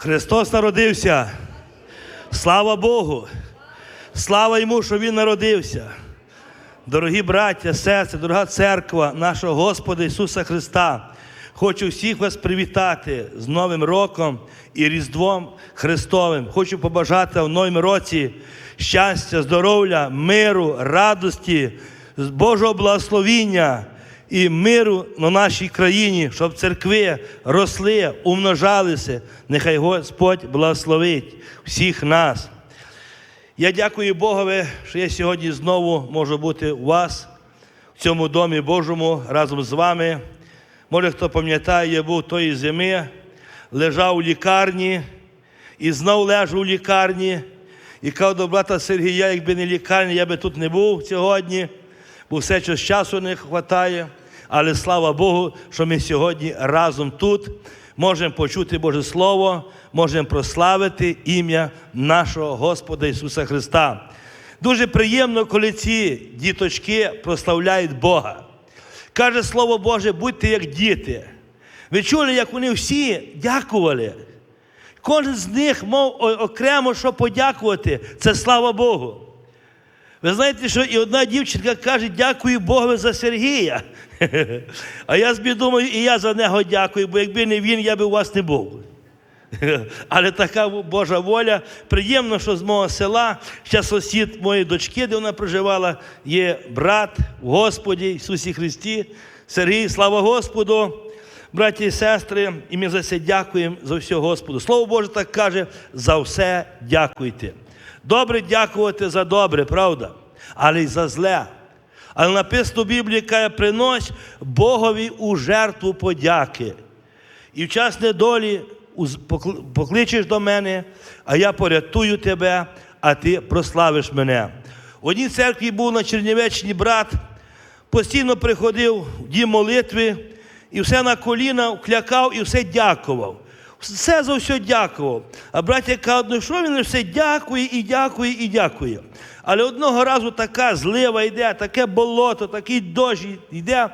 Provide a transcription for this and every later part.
Христос народився. Слава Богу! Слава йому, що Він народився. Дорогі браття, сестри, дорога церква нашого Господа Ісуса Христа. Хочу всіх вас привітати з Новим роком і Різдвом Христовим. Хочу побажати в новому році щастя, здоров'я, миру, радості, Божого благословіння і миру на нашій країні, щоб церкви росли, умножалися. Нехай Господь благословить всіх нас. Я дякую Богові, що я сьогодні знову можу бути у вас, в цьому домі Божому, разом з вами. Може, хто пам'ятає, я був тої зими, лежав у лікарні і знов лежу у лікарні. І казав до брата Сергія, якби не лікарня, я би тут не був сьогодні, бо все час часу не вистачає. Але слава Богу, що ми сьогодні разом тут можемо почути Боже Слово, можемо прославити ім'я нашого Господа Ісуса Христа. Дуже приємно, коли ці діточки прославляють Бога. Каже Слово Боже, будьте як діти. Ви чули, як вони всі дякували. Кожен з них мав окремо що подякувати. Це слава Богу. Ви знаєте, що і одна дівчинка каже, дякую Богові за Сергія. А я собі думаю, і я за нього дякую, бо якби не він, я би у вас не був. Але така Божа воля. Приємно, що з мого села, ще сусід моєї дочки, де вона проживала, є брат в Господі Ісусі Христі. Сергій, слава Господу, браті і сестри, і ми за це дякуємо за все Господу. Слово Боже так каже, за все дякуйте. Добре дякувати за добре, правда? Але й за зле. Але написано в Біблії, каже, принось Богові у жертву подяки. І в час недолі покличеш до мене, а я порятую тебе, а ти прославиш мене. В одній церкві був на Чернівеччині брат, постійно приходив в дім молитви і все на коліна вклякав і все дякував. Все за все дякував. А браття кажуть, що він все дякує і дякує і дякує. Але одного разу така злива йде, таке болото, такий дощ йде,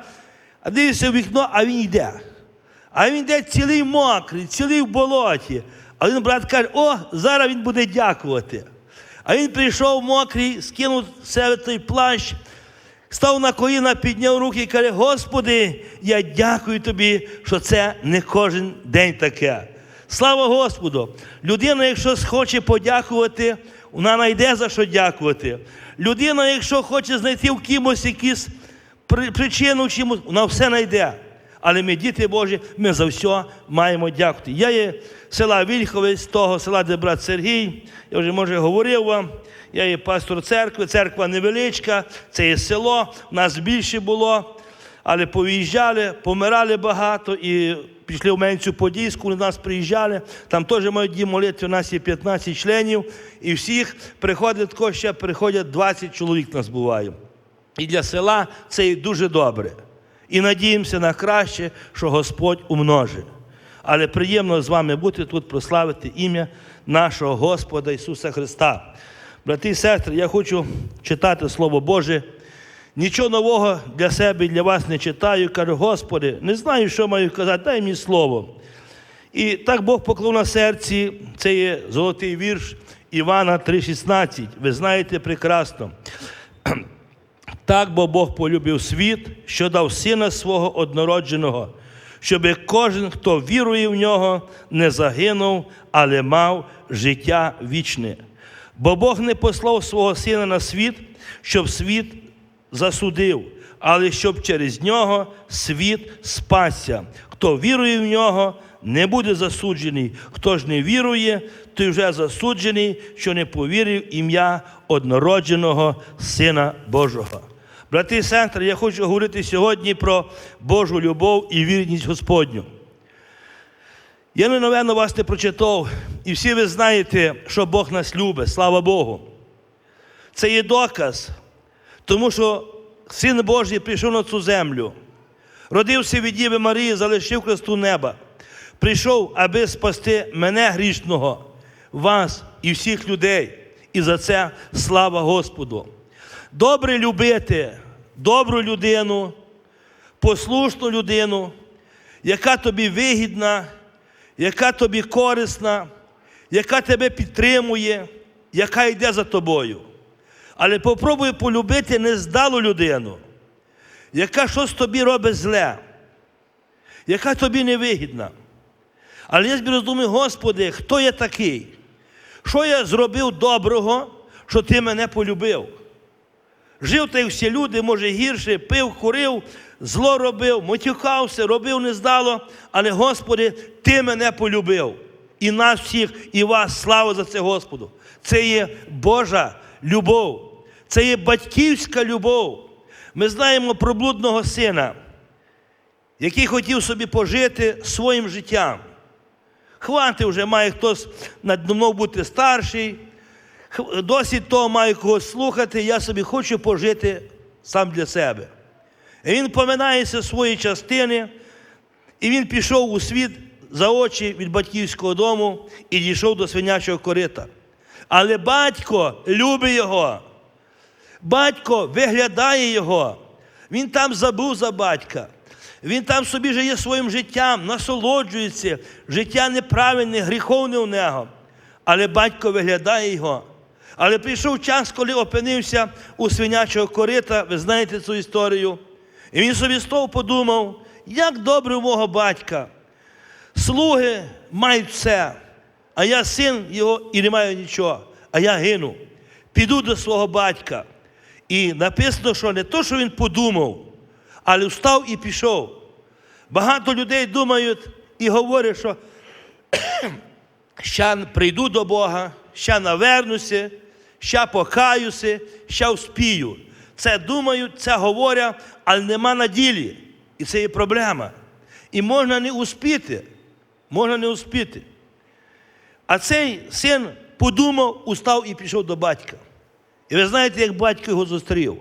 а дивишся в вікно, а він йде. А він йде цілий мокрий, цілий в болоті. А він брат каже, о, зараз він буде дякувати. А він прийшов мокрий, скинув себе той плащ, став на коліна, підняв руки і каже, Господи, я дякую тобі, що це не кожен день таке. Слава Господу! Людина, якщо схоче подякувати, вона знайде за що дякувати. Людина, якщо хоче знайти в кимось якісь причину чомусь, вона все знайде. Але ми, діти Божі, ми за все маємо дякувати. Я є села Вільховець, того села, де брат Сергій. Я вже може говорив вам. Я є пастор церкви, церква невеличка, це є село, нас більше було, але повиїжджали, помирали багато і пішли в Менцю Подільську, до нас приїжджали. Там теж мають дім молитви, у нас є 15 членів, і всіх приходить тако, ще приходять 20 чоловік нас буває. І для села це і дуже добре. І надіємося на краще, що Господь умножить. Але приємно з вами бути тут, прославити ім'я нашого Господа Ісуса Христа. Брати і сестри, я хочу читати Слово Боже. Нічого нового для себе і для вас не читаю. Кажу, Господи, не знаю, що маю казати, дай мені слово. І так Бог поклав на серці, це є золотий вірш Івана 3,16. Ви знаєте прекрасно. Так бо Бог полюбив світ, що дав сина свого однородженого, щоб кожен, хто вірує в нього, не загинув, але мав життя вічне. Бо Бог не послав свого сина на світ, щоб світ засудив, але щоб через нього світ спасся. Хто вірує в нього, не буде засуджений. Хто ж не вірує, той вже засуджений, що не повірив ім'я однородженого Сина Божого. Брати і сестри, я хочу говорити сьогодні про Божу любов і вірність Господню. Я не новенно вас не прочитав, і всі ви знаєте, що Бог нас любить, слава Богу. Це є доказ, тому що Син Божий прийшов на цю землю, родився від Діви Марії, залишив кресту неба. Прийшов, аби спасти мене грішного, вас і всіх людей. І за це слава Господу. Добре любити добру людину, послушну людину, яка тобі вигідна, яка тобі корисна, яка тебе підтримує, яка йде за тобою. Але попробуй полюбити нездалу людину, яка щось тобі робить зле, яка тобі невигідна. Але я собі роздумаю, Господи, хто я такий? Що я зробив доброго, що ти мене полюбив? Жив й всі люди, може, гірше, пив, курив, зло робив, матюкався, робив нездало, але, Господи, Ти мене полюбив. І нас всіх, і вас, слава за це Господу. Це є Божа любов, це є батьківська любов. Ми знаємо про блудного сина, який хотів собі пожити своїм життям. Хвати вже має хтось надо мною бути старший, досить того маю когось слухати, я собі хочу пожити сам для себе. І він поминається свої частини, і він пішов у світ за очі від батьківського дому і дійшов до свинячого корита. Але батько любить його. Батько виглядає його. Він там забув за батька. Він там собі жиє своїм життям, насолоджується, життя неправильне, гріховне у нього. Але батько виглядає його. Але прийшов час, коли опинився у свинячого корита, ви знаєте цю історію. І він собі з того подумав, як добре у мого батька. Слуги мають все, а я син його і не маю нічого, а я гину. Піду до свого батька. І написано, що не то, що він подумав, але встав і пішов. Багато людей думають і говорять, що ща прийду до Бога, ща навернуся, ща покаюся, ща вспію. Це думають, це говорять, але нема на ділі. І це є проблема. І можна не успіти. Можна не успіти. А цей син подумав, устав і пішов до батька. І ви знаєте, як батько його зустрів?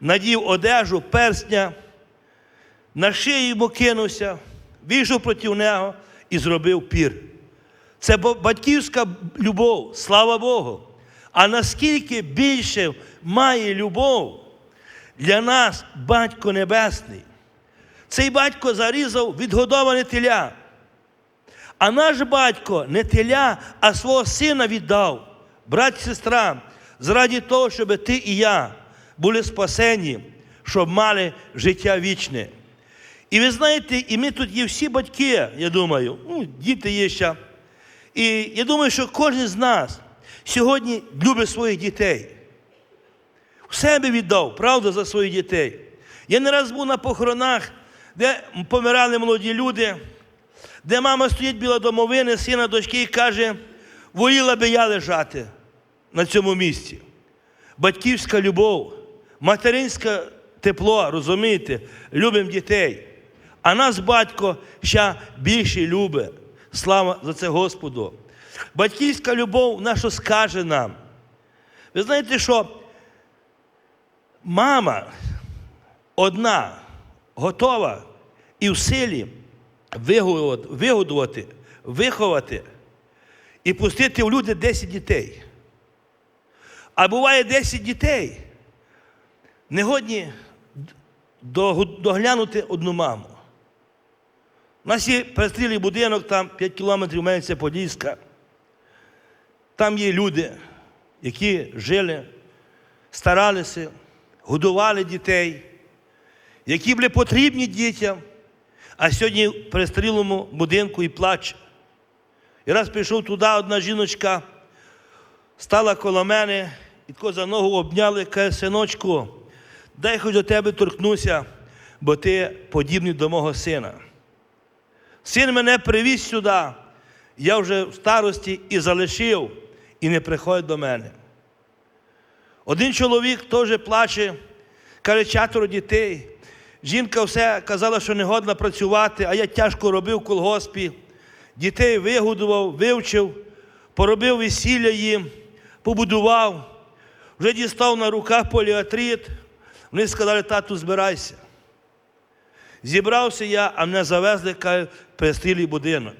Надів одежу, перстня, на шию йому кинувся, вийшов проти нього і зробив пір. Це батьківська любов, слава Богу. А наскільки більше має любов для нас Батько Небесний. Цей батько зарізав відгодоване теля. А наш батько не теля, а свого сина віддав, брат і сестра, заради того, щоб ти і я були спасені, щоб мали життя вічне. І ви знаєте, і ми тут є всі батьки, я думаю, ну, діти є ще. І я думаю, що кожен з нас сьогодні любить своїх дітей. Себе віддав, правда, за своїх дітей. Я не раз був на похоронах, де помирали молоді люди, де мама стоїть біля домовини, сина дочки і каже, воліла би я лежати на цьому місці. Батьківська любов, материнське тепло, розумієте, любимо дітей. А нас батько ще більше любить. Слава за це Господу. Батьківська любов наша скаже нам. Ви знаєте, що мама одна готова і в силі вигодувати, виховати і пустити в люди 10 дітей. А буває 10 дітей, не годні доглянути одну маму. У нас є перестрілий будинок, там 5 кілометрів Мельниця Подільська. Там є люди, які жили, старалися, годували дітей, які були потрібні дітям, а сьогодні в перестрілому будинку і плаче. І раз прийшов туди одна жіночка, стала коло мене і тако за ногу обняли, каже, синочку, дай хоч до тебе торкнуся, бо ти подібний до мого сина. Син мене привіз сюди, я вже в старості і залишив, і не приходить до мене. Один чоловік теж плаче, каже, чатеро дітей. Жінка все казала, що не годна працювати, а я тяжко робив в колгоспі. Дітей вигодував, вивчив, поробив весілля їм, побудував, вже дістав на руках поліатрит. Вони сказали, тату, збирайся. Зібрався я, а мене завезли, каже, перестрілий будинок.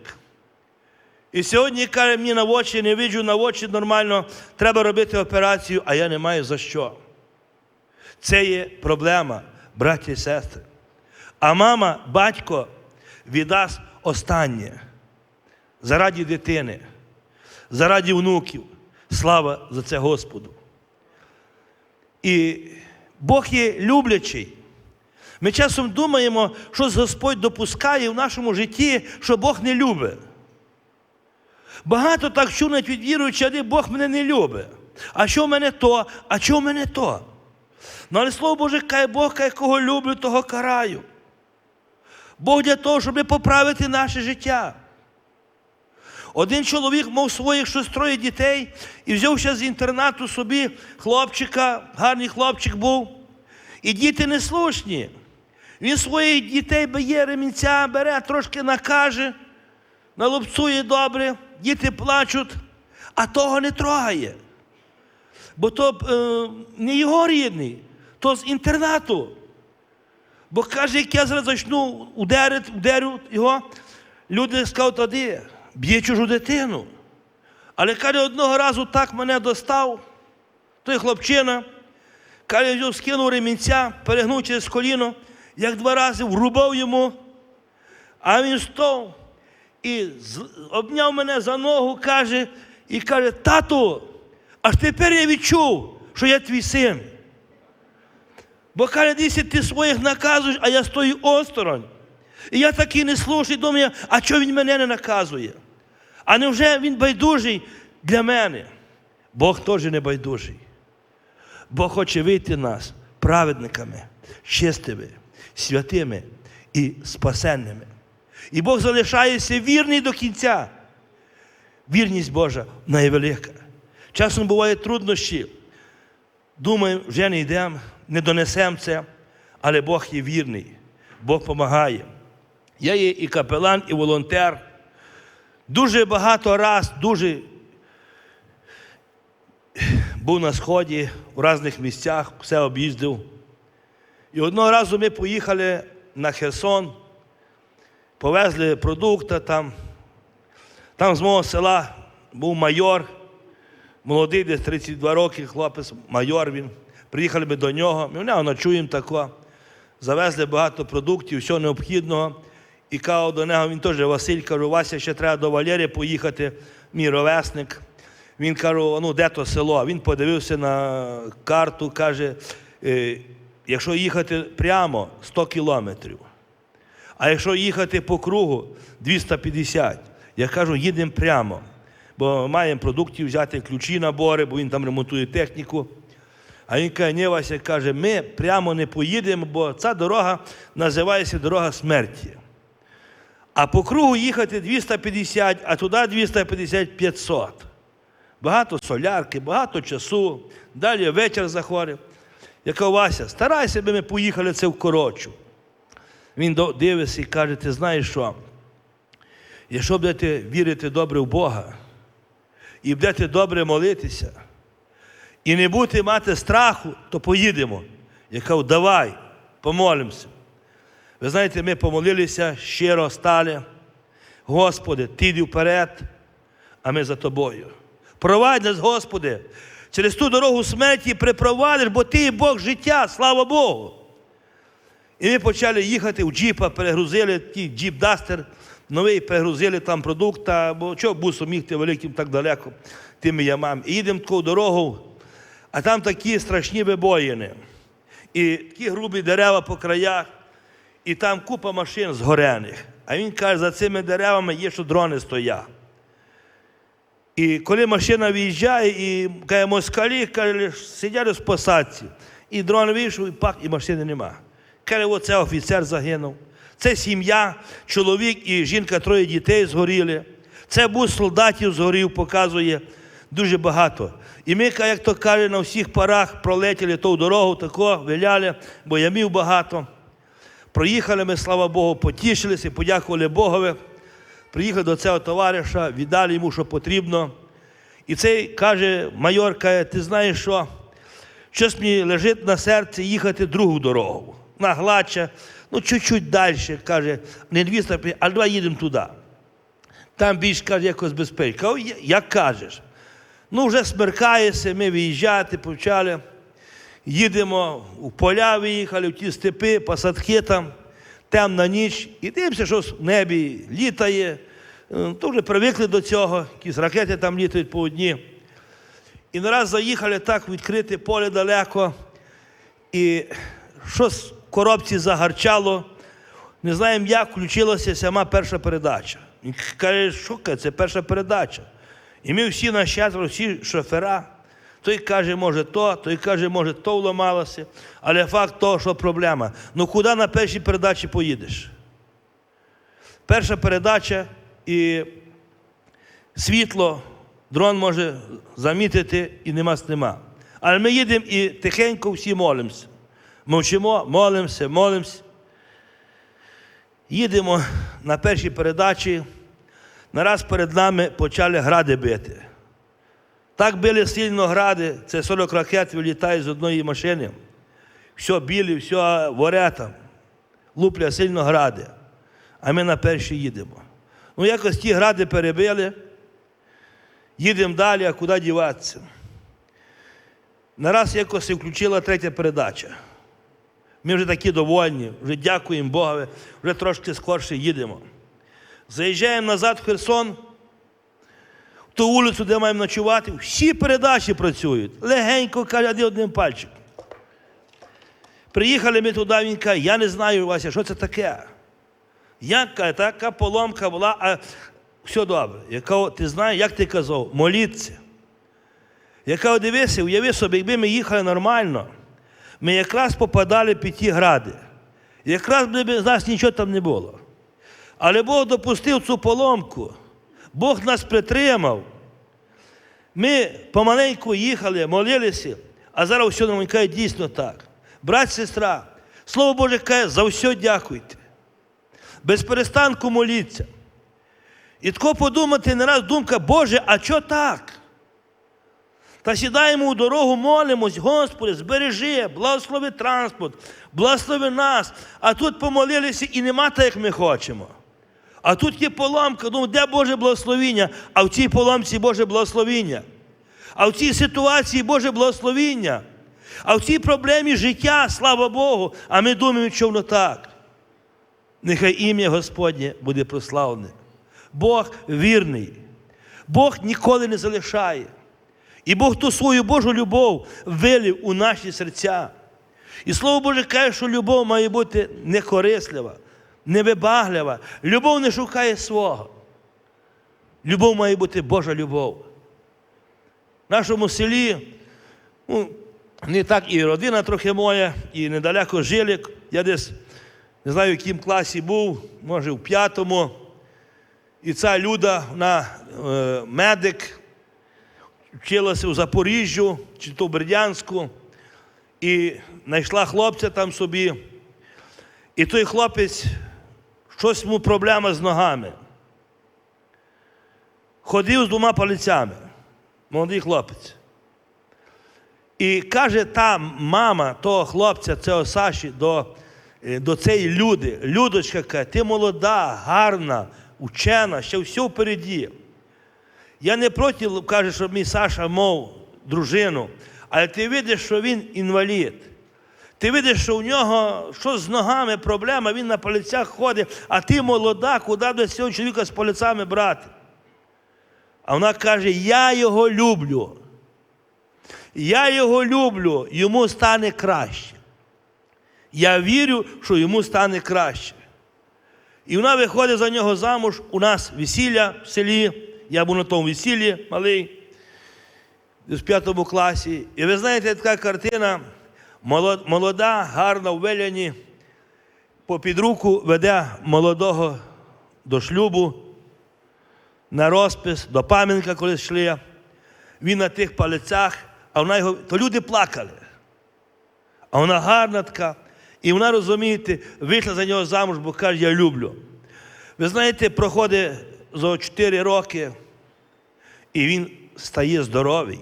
І сьогодні, каже, мені на очі, не виджу на очі нормально, треба робити операцію, а я не маю за що. Це є проблема, браті і сестри. А мама, батько віддасть останнє. Зараді дитини, зараді внуків. Слава за це Господу. І Бог є люблячий. Ми часом думаємо, що Господь допускає в нашому житті, що Бог не любить. Багато так чують від віруючих, а Бог мене не любить. А що в мене то, а що в мене то? Ну, але слово Боже, каже Бог, каже, кого люблю, того караю. Бог для того, щоб поправити наше життя. Один чоловік мав своїх щось троє дітей і взяв ще з інтернату собі хлопчика, гарний хлопчик був. І діти неслушні. Він своїх дітей б'є ремінця, бере, трошки накаже, налупцує добре, діти плачуть, а того не трогає. Бо то е, не його рідний, то з інтернату. Бо каже, як я зараз почну ударити, ударю його, люди скажуть, тоді б'є чужу дитину. Але каже, одного разу так мене достав, той хлопчина, каже, скинув ремінця, перегнув через коліно, як два рази врубав йому, а він став і обняв мене за ногу, каже, і каже, тату, аж тепер я відчув, що я твій син. Бо каже, дивися, ти своїх наказуєш, а я стою осторонь. І я такий не слушний, думаю, а чого він мене не наказує? А невже він байдужий для мене? Бог теж не байдужий. Бог хоче вийти нас праведниками, чистими, святими і спасенними. І Бог залишається вірний до кінця. Вірність Божа найвелика. Часом бувають труднощі. Думаємо, вже не йдемо, не донесемо це, але Бог є вірний, Бог допомагає. Я є і капелан, і волонтер. Дуже багато раз, дуже був на сході, в різних місцях, все об'їздив. І одного разу ми поїхали на Херсон, повезли продукти там. Там з мого села був майор, молодий, десь 32 роки, хлопець, майор він. Приїхали ми до нього, ми в нього ночуємо тако. Завезли багато продуктів, всього необхідного. І кажу до нього, він теж Василь, кажу, Вася, ще треба до Валєрії поїхати, мій ровесник. Він каже, ну де то село? Він подивився на карту, каже, «Е, якщо їхати прямо 100 кілометрів. А якщо їхати по кругу 250, я кажу, їдемо прямо. Бо маємо продуктів взяти, ключі набори, бо він там ремонтує техніку. А він каже, ні, Вася каже, ми прямо не поїдемо, бо ця дорога називається дорога смерті. А по кругу їхати 250, а туди 250 500. Багато солярки, багато часу, далі вечір заходить. Я кажу, Вася, старайся, аби ми поїхали це вкорочу. Він дивиться і каже, ти знаєш що? Якщо будете вірити добре в Бога і будете добре молитися, і не будете мати страху, то поїдемо. Я кажу, давай, помолимося. Ви знаєте, ми помолилися, щиро стали. Господи, ти йди вперед, а ми за тобою. Провадь нас, Господи, через ту дорогу смерті припровадиш, бо ти Бог життя, слава Богу. І ми почали їхати в джіпа, перегрузили ті джіп Дастер, новий перегрузили там продукти, бо чого бусом їхати великим так далеко тими ямами. І їдемо таку дорогу, а там такі страшні вибоїни. І такі грубі дерева по краях, і там купа машин згорених. А він каже, за цими деревами є, що дрони стоять. І коли машина виїжджає, і каже, москалі каже, сидять в посадці, і дрон вийшов, і пак, і машини нема. Каже, оце офіцер загинув. Це сім'я, чоловік і жінка, троє дітей згоріли. Це бус солдатів згорів, показує дуже багато. І ми, як то каже, на всіх парах пролетіли ту дорогу, тако, виляли, бо ямів багато. Проїхали ми, слава Богу, потішилися, подякували Богові. Приїхали до цього товариша, віддали йому, що потрібно. І цей каже, майор каже, ти знаєш що? Щось мені лежить на серці їхати другу дорогу. На гладче, ну чуть-чуть далі, каже, не 250, а давай їдемо туди. Там більш каже, якось «Я- як кажеш? Ну, вже смеркається, ми виїжджати почали. Їдемо у поля, виїхали, в ті степи, посадки там. темна ніч, і дивимося, що в небі літає. Е, То вже привикли до цього, якісь ракети там літають по одні. І нараз заїхали так відкрите поле далеко, і щось коробці загарчало. Не знаємо, як включилася сама перша передача. Він каже, що це, перша передача. І ми всі на четверо, всі шофера. Той каже, може то, той каже, може то вламалося. Але факт того, що проблема. Ну куди на першій передачі поїдеш? Перша передача і світло, дрон може замітити і нема снима. Але ми їдемо і тихенько всі молимося. Мовчимо, молимося, молимося. Їдемо на першій передачі. Нараз перед нами почали гради бити. Так били сильно гради, це 40 ракет вилітає з одної машини. Все білі, все ворета. Лупля сильно гради. А ми на першій їдемо. Ну, якось ті гради перебили. Їдемо далі, а куди діватися? Нараз якось включила третя передача. Ми вже такі довольні, вже дякуємо Богові, вже трошки скорше їдемо. Заїжджаємо назад в Херсон, в ту вулицю, де маємо ночувати, всі передачі працюють. Легенько каже, одним пальчиком. Приїхали ми туди, він каже, я не знаю, Вася, що це таке. Як така поломка була, а все добре. Я кажу, ти знаєш, як ти казав, моліться. Я кажу, дивися, уяви собі, якби ми їхали нормально, ми якраз попадали під ті гради. Якраз без нас нічого там не було. Але Бог допустив цю поломку. Бог нас притримав. Ми помаленьку їхали, молилися, а зараз все нормально каже, дійсно так. Брат, сестра, Слово Боже каже, за все дякуйте. Без перестанку моліться. І тако подумати не раз думка, Боже, а що так? Та сідаємо у дорогу, молимось, Господи, збережи, благослови транспорт, благослови нас. А тут помолилися і нема так, як ми хочемо. А тут є поломка, думаю, де Боже благословіння? А в цій поломці Боже благословіння. А в цій ситуації Боже благословіння. А в цій проблемі життя, слава Богу, а ми думаємо, що воно так. Нехай ім'я Господнє буде прославлене. Бог вірний. Бог ніколи не залишає. І Бог ту свою Божу любов вилив у наші серця. І Слово Боже каже, що любов має бути некорислива, невибаглива. Любов не шукає свого. Любов має бути Божа любов. В нашому селі, ну, не так і родина трохи моя, і недалеко жилик. Я десь не знаю, в якому класі був, може в п'ятому. І ця люда, вона е, медик, вчилася у Запоріжжю чи то Бердянську, і знайшла хлопця там собі. І той хлопець, щось йому проблема з ногами. Ходив з двома палицями, молодий хлопець. І каже та мама того хлопця, цього Саші, до, е, до цієї люди, Людочка, каже, ти молода, гарна, учена, ще все впереді. Я не проти, каже, щоб мій Саша мов дружину, але ти видиш, що він інвалід. Ти видиш, що у нього що з ногами проблема, він на полицях ходить, а ти молода, куди до цього чоловіка з полицями брати? А вона каже: Я його люблю. Я його люблю, йому стане краще. Я вірю, що йому стане краще. І вона виходить за нього замуж. У нас весілля в селі. Я був на тому весіллі малий, в п'ятому класі. І ви знаєте, така картина молода, гарна в веляні, попід руку веде молодого до шлюбу, на розпис, до пам'ятника коли йшли. Він на тих палицях, а вона його, то люди плакали. А вона гарна така. І вона, розумієте, вийшла за нього замуж, бо каже, я люблю. Ви знаєте, проходить за 4 роки, і він стає здоровий.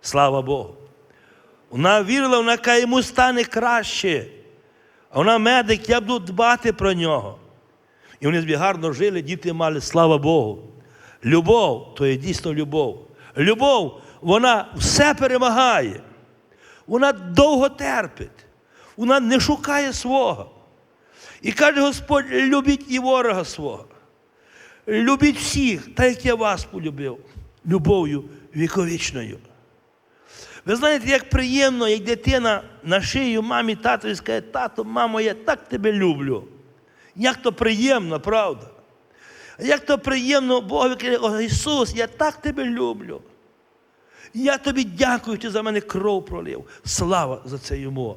Слава Богу. Вона вірила, вона каже, йому стане краще. А вона медик, я буду дбати про нього. І вони собі гарно жили, діти мали, слава Богу. Любов то є дійсно любов. Любов, вона все перемагає. Вона довго терпить. Вона не шукає свого. І каже Господь, любіть і ворога свого. Любіть всіх, так як я вас полюбив, любов'ю віковічною. Ви знаєте, як приємно, як дитина на шию мамі татові скаже, тато, мамо, я так тебе люблю. Як то приємно, правда? Як то приємно Богові каже, «О, Ісус, я так тебе люблю. Я тобі дякую, ти за мене кров пролив. Слава за це йому.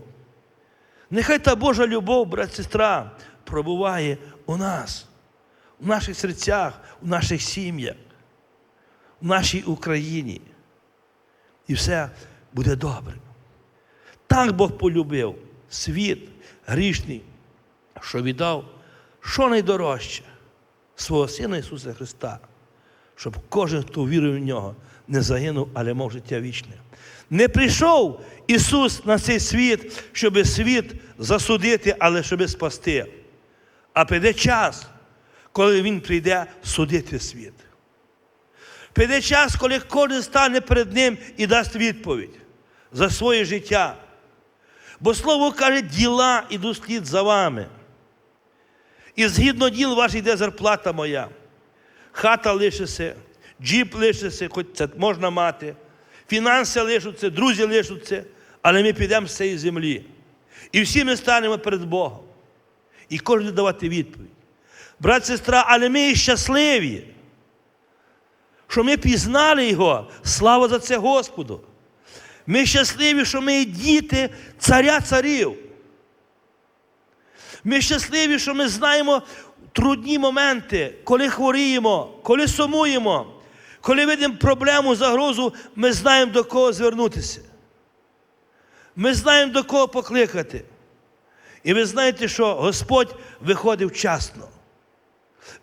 Нехай та Божа любов, брат, сестра, пробуває у нас, у наших серцях, у наших сім'ях, у нашій Україні. І все буде добре. Так Бог полюбив світ грішний, що віддав що найдорожче свого Сина Ісуса Христа, щоб кожен, хто вірив в нього, не загинув, але мав життя вічне. Не прийшов Ісус на цей світ, щоб світ засудити, але щоб спасти. А прийде час, коли Він прийде судити світ. Прийде час, коли кожен стане перед Ним і дасть відповідь за своє життя. Бо Слово каже, діла ідуть слід за вами. І згідно діл ваших йде зарплата моя. Хата лишиться, джіп лишиться, хоч це можна мати, фінанси лишаться, друзі лишаться, але ми підемо з цієї землі. І всі ми станемо перед Богом. І кожен давати відповідь. Брат, сестра, але ми щасливі, що ми пізнали Його. Слава за це Господу. Ми щасливі, що ми діти царя царів. Ми щасливі, що ми знаємо трудні моменти, коли хворіємо, коли сумуємо, коли видимо проблему, загрозу, ми знаємо, до кого звернутися. Ми знаємо, до кого покликати. І ви знаєте, що Господь виходив вчасно.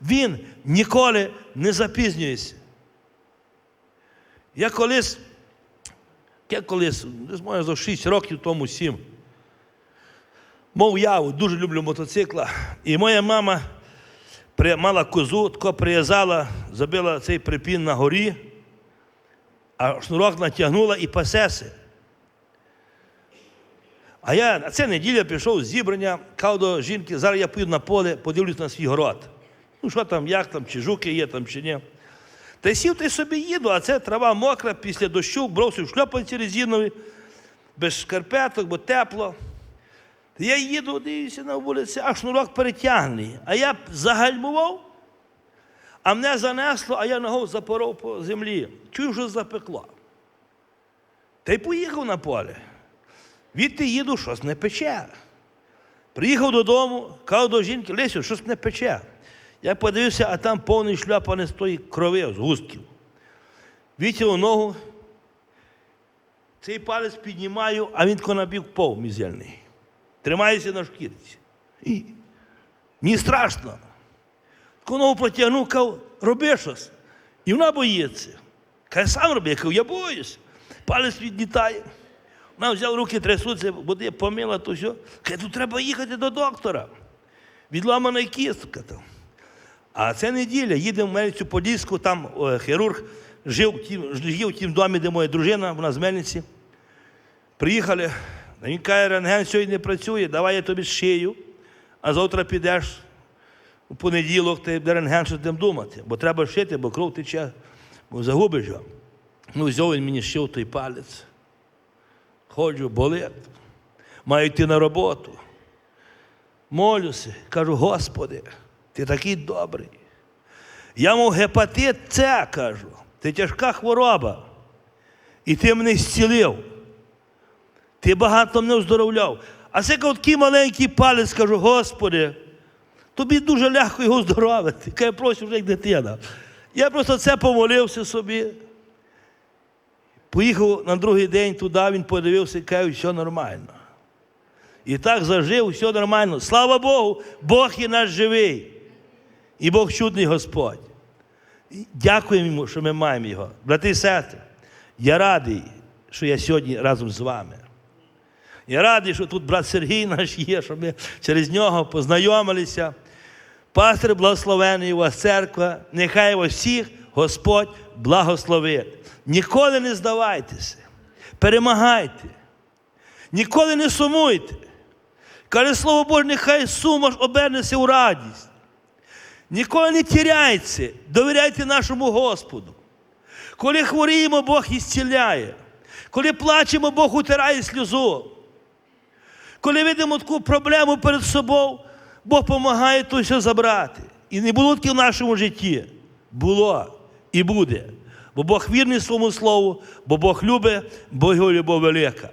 Він ніколи не запізнюється. Я колись, я колись, десь може за 6 років тому 7, мов яву, дуже люблю мотоцикла. І моя мама мала козу, тако прив'язала, забила цей припін на горі, а шнурок натягнула і пасеси. А я на це неділя пішов з зібрання, кав до жінки, зараз я поїду на поле, подивлюсь на свій город. Ну, що там, як там, чи жуки є там, чи ні. Та сів ти собі їду, а це трава мокра, після дощу, бросив шльопанці резинові, без шкарпеток, бо тепло. Я їду, дивлюся на вулиці, а шнурок перетягнений. А я загальмував, а мене занесло, а я ногою запоров по землі. Чую, що запекло. Та й поїхав на поле. Відти їду, щось не пече. Приїхав додому, кажу до жінки, Лесю, щось не пече. Я подивився, а там повний шляпа з тої крови, з густків. Вітягнув ногу, цей палець піднімаю, а він тако пов мізельний. Тримаюся на шкірці. І мені страшно. Таку ногу протягнув, кажу, роби щось. І вона боїться. Каже, сам роби, я кажу, я боюсь. Палець відлітає. Вона взяла руки трясуться, води помила, то все. Каже, тут треба їхати до доктора. Відламана кістка там. А це неділя, їдемо в Мельницю Подільську, там е, хірург жив, в тім- жив в тім домі, де моя дружина, вона з Мельниці. Приїхали, він каже, рентген сьогодні не працює, давай я тобі шию, а завтра підеш у понеділок, ти буде рентген, що будемо думати, бо треба шити, бо кров тече, бо загубиш його. Ну, взяв він мені шив той палець. Ходжу, болить. Маю йти на роботу. Молюся, кажу, Господи, ти такий добрий. Я мав гепатит С, кажу, це тяжка хвороба. І ти мене зцілив. Ти багато мене оздоровляв. А це такий маленький палець, кажу, Господи, тобі дуже легко його оздоровити. Каже, прошу вже як дитина. Я просто це помолився собі. Поїхав на другий день туди, він подивився і каже, все нормально. І так зажив, все нормально. Слава Богу, Бог є наш живий. І Бог чудний Господь. Дякуємо йому, що ми маємо його. Брати і сестри, я радий, що я сьогодні разом з вами. Я радий, що тут брат Сергій наш є, що ми через нього познайомилися. Пастор благословений у вас церква, нехай вас всіх Господь благословить. Ніколи не здавайтеся, перемагайте, ніколи не сумуйте. Каже Слово Боже, нехай сума ж обернеться у радість. Ніколи не тіряйте, довіряйте нашому Господу. Коли хворіємо, Бог ісціляє. Коли плачемо, Бог утирає сльозу. Коли видимо таку проблему перед собою, Бог допомагає то все забрати. І не було таке в нашому житті. Було і буде. Бо Бог вірний своєму слову, бо Бог любить, бо його любов велика.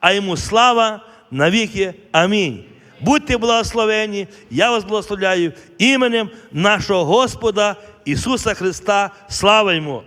А йому слава навіки. Амінь. Будьте благословені, я вас благословляю іменем нашого Господа Ісуса Христа. Слава йому!